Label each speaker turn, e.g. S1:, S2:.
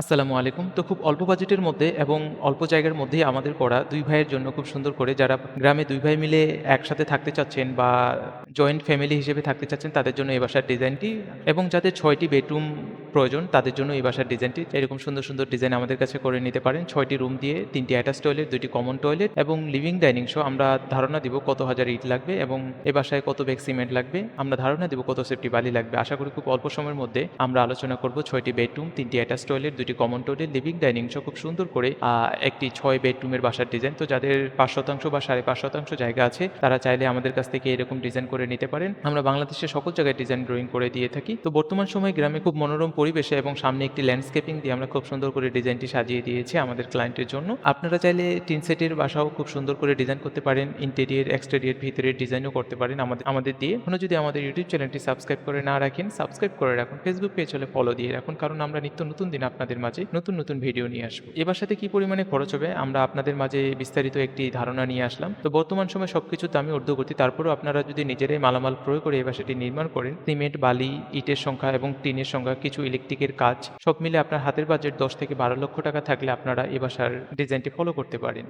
S1: আসসালামু আলাইকুম। তো খুব অল্প বাজেটের মধ্যে এবং অল্প জায়গার মধ্যে আমাদের করা দুই ভাইয়ের জন্য খুব সুন্দর করে যারা গ্রামে দুই ভাই মিলে একসাথে থাকতে চাচ্ছেন বা জয়েন্ট ফ্যামিলি হিসেবে থাকতে চাচ্ছেন, তাদের জন্য এই বাসার ডিজাইনটি এবং যাদের ছয়টি বেডরুম প্রয়োজন তাদের জন্য এই বাসার ডিজাইনটি এরকম সুন্দর, সুন্দর ডিজাইন আমাদের কাছে করে নিতে পারেন। ছয়টি রুম দিয়ে তিনটি অ্যাটাচ টয়লেট, ২ টি কমন টয়লেট এবং লিভিং ডাইনিং সহ আমরা ধারণা দিব কত হাজার ইট লাগবে এবং এ বাসায় কত ব্যাগ সিমেন্ট লাগবে। আমরা ধারণা দিব কত সেফটি বালি লাগবে। আশা করি খুব অল্প সময়ের মধ্যে আমরা আলোচনা করব ছয়টি বেডরুম, তিনটি অ্যাটাচ টয়লেট, দুটি কমন টয়লেট, লিভিং ডাইনিং সহ খুব সুন্দর করে একটি ছয় বেডরুমের বাসার ডিজাইন। তো যাদের পাঁচ শতাংশ বা ৫.৫% জায়গা আছে তারা চাইলে আমাদের কাছ থেকে এরকম ডিজাইন করে নিতে পারেন। আমরা বাংলাদেশের সকল জায়গায় ডিজাইন ড্রয়িং করে দিয়ে থাকি। তো বর্তমান সময়ে গ্রামে খুব মনোরম পরিবেশে এবং সামনে একটি ল্যান্ডস্কেপিং দিয়ে আমরা খুব সুন্দর করে ডিজাইনটি সাজিয়ে দিয়েছি আমাদের ক্লায়েন্টের জন্য। আপনারা চাইলে টিন সেটের বাসাও খুব সুন্দর করে ডিজাইন করতে পারেন। ইন্টেরিয়ার এক্সটেরিয়ার ভিতরের ডিজাইনও করতে পারেন আমাদের আমাদের দিয়ে। এখনও যদি আমাদের ইউটিউব চ্যানেলটি সাবস্ক্রাইব করে না রাখেন, সাবস্ক্রাইব করে রাখুন। ফেসবুক পেজ হলে ফলো দিয়ে রাখুন। কারণ আমরা নিত্য নতুন দিন আপনাদের মাঝে নতুন, নতুন ভিডিও নিয়ে আসব। এবার সাথে কি পরিমাণে খরচ হবে আমরা আপনাদের মাঝে বিস্তারিত একটি ধারণা নিয়ে আসলাম। তো বর্তমান সময়ে সবকিছুর দামই ঊর্ধ্বগতি। তারপরেও আপনারা যদি নিজেরাই মালামাল প্রয়োগ করে এবার সেটি নির্মাণ করেন, সিমেন্ট, বালি, ইটের সংখ্যা এবং টিনের সংখ্যা, কিছু ইলেকট্রিকের কাজ, সব মিলে আপনার হাতের বাজেট ১০ থেকে ১২ লক্ষ টাকা থাকলে আপনারা এ বাসার ডিজাইনটি ফলো করতে পারেন।